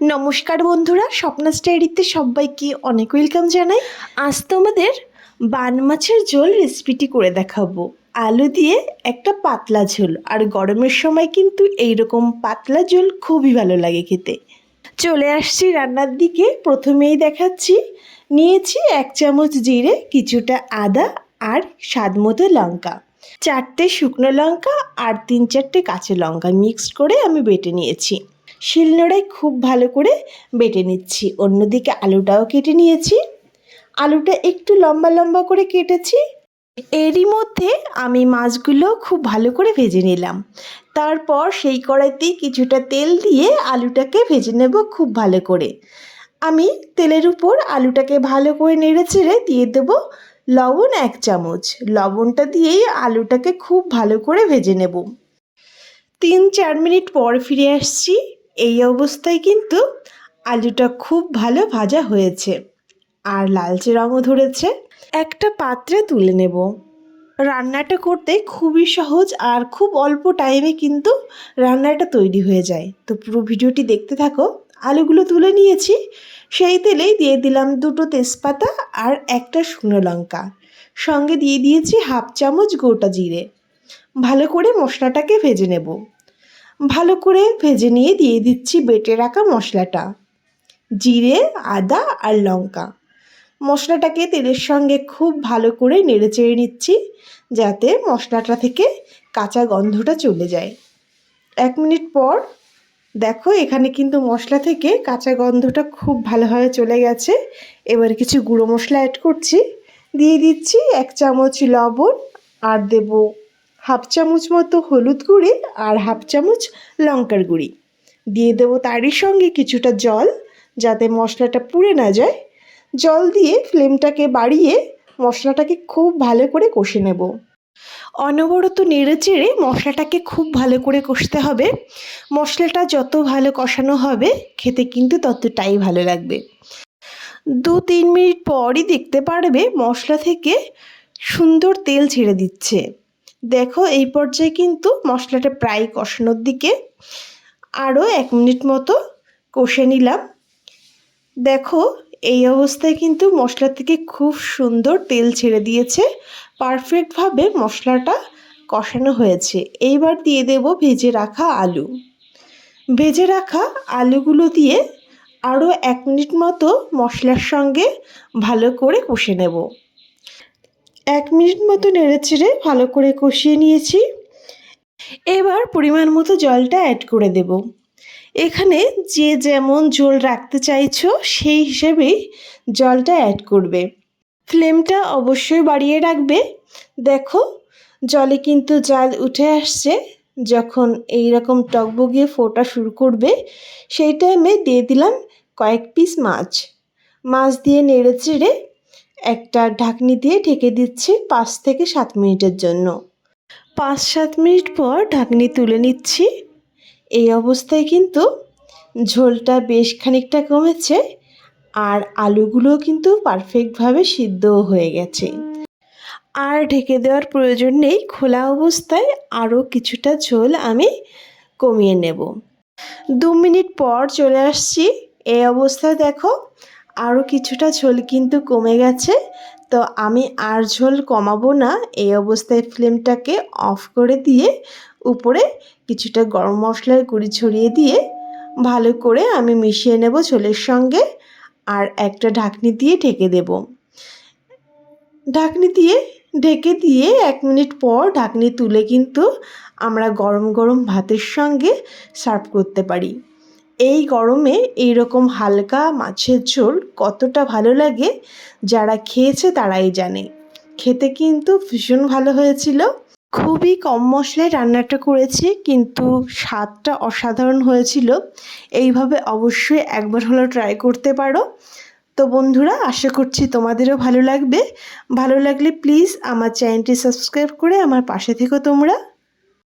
নমস্কার বন্ধুরা, স্বপ্না স্টাইরিতে সবাইকে অনেক ওয়েলকাম জানাই। আজ তোমাদের বান মাছের ঝোল রেসিপিটি করে দেখাবো। আলু দিয়ে একটা পাতলা ঝোল, আর গরমের সময় কিন্তু এইরকম পাতলা ঝোল খুবই ভালো লাগে খেতে। চলে আসছি রান্নার দিকে, প্রথমেই দেখাচ্ছি, নিয়েছি এক চামচ জিরে, কিছুটা আদা, আর স্বাদ মতো লঙ্কা। চারটে শুকনো লঙ্কা, আর তিন চারটে কাঁচা লঙ্কা মিক্সড করে আমি বেটে নিয়েছি। শিলনোড়ায় খুব ভালো করে বেটে নিচ্ছি। অন্যদিকে আলুটাও কেটে নিয়েছি। আলুটা একটু লম্বা লম্বা করে কেটেছি। এরই মধ্যে আমি মাছগুলো খুব ভালো করে ভেজে নিলাম। তারপর সেই কড়াইতেই কিছুটা তেল দিয়ে আলুটাকে ভেজে নেব খুব ভালো করে। আমি তেলের উপর আলুটাকে ভালো করে নেড়ে চেড়ে দিয়ে দেবো লবণ এক চামচ। লবণটা দিয়েই আলুটাকে খুব ভালো করে ভেজে নেব। তিন চার মিনিট পর ফিরে আসছি। এই অবস্থায় কিন্তু আলুটা খুব ভালো ভাজা হয়েছে আর লালচে রঙও ধরেছে। একটা পাত্রে তুলে নেব। রান্নাটা করতে খুবই সহজ আর খুব অল্প টাইমে কিন্তু রান্নাটা তৈরি হয়ে যায়। তো পুরো ভিডিওটি দেখতে থাকো। আলুগুলো তুলে নিয়েছি। সেই তেলেই দিয়ে দিলাম দুটো তেজপাতা আর একটা শুকনো লঙ্কা। সঙ্গে দিয়ে দিয়েছি হাফ চামচ গোটা জিরে। ভালো করে মশলাটাকে ভেজে নেব। ভালো করে ভেজে নিয়ে দিয়ে দিচ্ছি বেটে রাখা মশলাটা। জিরে, আদা আর লঙ্কা। মশলাটাকে তেলের সঙ্গে খুব ভালো করে নেড়ে চেড়ে নিচ্ছি যাতে মশলাটা থেকে কাঁচা গন্ধটা চলে যায়। এক মিনিট পর দেখো এখানে কিন্তু মশলা থেকে কাঁচা গন্ধটা খুব ভালোভাবে চলে গেছে। এবার কিছু গুঁড়ো মশলা অ্যাড করছি। দিয়ে দিচ্ছি এক চামচ লবণ আর দেব হাফ চামচ মতো হলুদ গুঁড়ি আর হাফ চামচ লঙ্কার গুঁড়ি। দিয়ে দেবো তারই সঙ্গে কিছুটা জল, যাতে মশলাটা পুড়ে না যায়। জল দিয়ে ফ্লেমটাকে বাড়িয়ে মশলাটাকে খুব ভালো করে কষে নেব। অনবরত নেড়ে চেড়ে মশলাটাকে খুব ভালো করে কষতে হবে। মশলাটা যত ভালো কষানো হবে, খেতে কিন্তু ততটাই ভালো লাগবে। দু তিন মিনিট পরই দেখতে পারবে মশলা থেকে সুন্দর তেল ছেড়ে দিচ্ছে। দেখো, এই পর্যায়ে কিন্তু মশলাটা প্রায় কষানোর দিকে আরও এক মিনিট মতো কষে নিলাম। দেখো, এই অবস্থায় কিন্তু মশলা থেকে খুব সুন্দর তেল ছেড়ে দিয়েছে। পারফেক্টভাবে মশলাটা কষানো হয়েছে। এইবার দিয়ে দেব ভেজে রাখা আলু। ভেজে রাখা আলুগুলো দিয়ে আরও এক মিনিট মতো মশলার সঙ্গে ভালো করে কষে নেব। এক মিনিট মতো নেড়ে চেড়ে ভালো করে কষিয়ে নিয়েছি। এবার পরিমাণ মতো জলটা অ্যাড করে দেব। এখানে যে যেমন ঝোল রাখতে চাইছো, সেই হিসেবেই জলটা অ্যাড করবে। ফ্লেমটা অবশ্যই বাড়িয়ে রাখবে। দেখো, জলে কিন্তু জাল উঠে আসছে। যখন এই রকম টকবগিয়ে ফোটা শুরু করবে, সেই টাইমে দিয়ে দিলাম কয়েক পিস মাছ। মাছ দিয়ে নেড়ে চেড়ে একটা ঢাকনি দিয়ে ঢেকে দিচ্ছি পাঁচ থেকে সাত মিনিটের জন্য। পাঁচ সাত মিনিট পর ঢাকনি তুলে নিচ্ছি। এই অবস্থায় কিন্তু ঝোলটা বেশ খানিকটা কমেছে আর আলুগুলো কিন্তু পারফেক্টভাবে সিদ্ধও হয়ে গেছে। আর ঢেকে দেওয়ার প্রয়োজন নেই, খোলা অবস্থায় আরও কিছুটা ঝোল আমি কমিয়ে নেব। দু মিনিট পর চলে আসছি। এই অবস্থায় দেখো আরও কিছুটা ঝোল কিন্তু কমে গেছে। তো আমি আর ঝোল কমাবো না, এই অবস্থায় ফ্লেমটাকে অফ করে দিয়ে উপরে কিছুটা গরম মশলার গুঁড়ি ছড়িয়ে দিয়ে ভালো করে আমি মিশিয়ে নেব ঝোলের সঙ্গে আর একটা ঢাকনি দিয়ে ঢেকে দেব। ঢাকনি দিয়ে ঢেকে দিয়ে এক মিনিট পর ঢাকনি তুলে কিন্তু আমরা গরম গরম ভাতের সঙ্গে সার্ভ করতে পারি। এই গরমে এই রকম হালকা মাছের ঝোল কতটা ভালো লাগে, যারা খেয়েছে তারাই জানে। খেতে কিন্তু ভীষণ ভালো হয়েছিল। খুবই কম মশলায় রান্নাটা করেছি, কিন্তু স্বাদটা অসাধারণ হয়েছিল। এইভাবে অবশ্যই একবার হলো ট্রাই করতে পারো। তো বন্ধুরা, আশা করছি তোমাদেরও ভালো লাগবে। ভালো লাগলে প্লিজ আমার চ্যানেলটি সাবস্ক্রাইব করে আমার পাশে থেকো তোমরা।